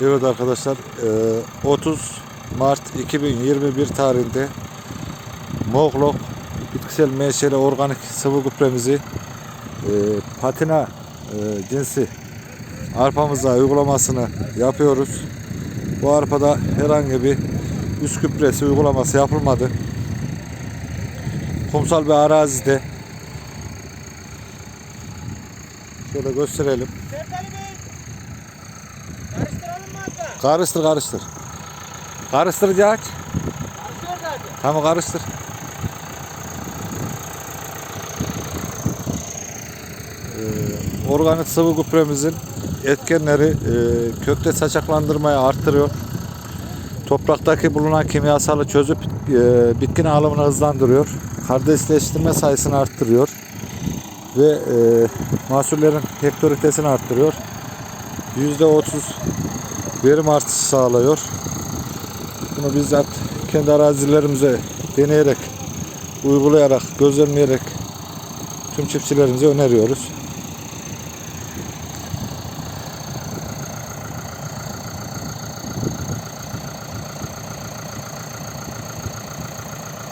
Evet arkadaşlar e, 30 Mart 2021 tarihinde Moglok bitkisel menşeli organik sıvı gübremizi e, patina e, cinsi arpamıza uygulamasını yapıyoruz. Bu arpada herhangi bir üst gübresi uygulaması yapılmadı. Kumsal bir arazide şöyle gösterelim. Sertali Bey. Karıştıralım mı hatta? Karıştır karıştır. Karıştırıcı aç. Karışıyor zaten. Tamam karıştır. Ee, organik sıvı gübremizin etkenleri e, kökte saçaklandırmayı arttırıyor. Topraktaki bulunan kimyasalı çözüp e, bitkinin alımını hızlandırıyor. Kardeşleştirme sayısını arttırıyor. Ve e, mahsullerin hektoritesini arttırıyor. %30 verim artışı sağlıyor. Bunu bizzat kendi arazilerimize deneyerek, uygulayarak, gözlemleyerek tüm çiftçilerimize öneriyoruz.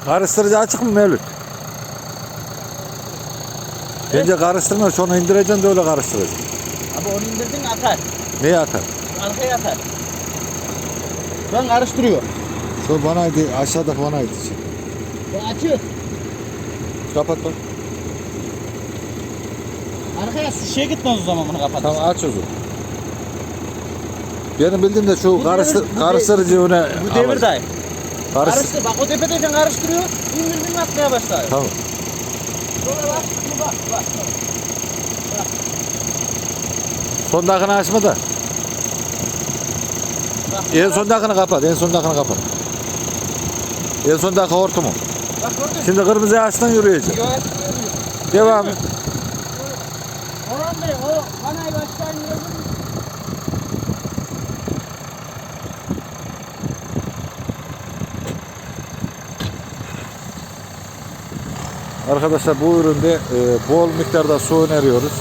Karıştırıcı açık mı Mevlüt? Bence karıştırma, şunu indireceksin de öyle karıştıracaksın. Abi onu indirdin atar. Neyi atar? Arkaya atar. Ben karıştırıyor. Şu banaydı, aşağıdaki banaydı. Ya açıyor. Kapat bak. Arkaya su şişeye gitmez o zaman bunu kapat. Tamam aç o zaman. Benim bildiğim de şu Bu karıştır, devir- bu karıştırıcı öne Bu devir dayı. Karış... Karıştır. Bak o tepedeyken karıştırıyor. İndirdin atmaya başlar. Tamam. Şöyle bak. Bak bak. Son dakikını açma da. En son dakikını kapat. En son dakikını kapat. En son dakika hortumu. Bak gördün. Şimdi kırmızı ağaçtan yürüyecek. Göğe Devam et. Orhan Bey o kanayı baştan? Arkadaşlar bu üründe e, bol miktarda su öneriyoruz.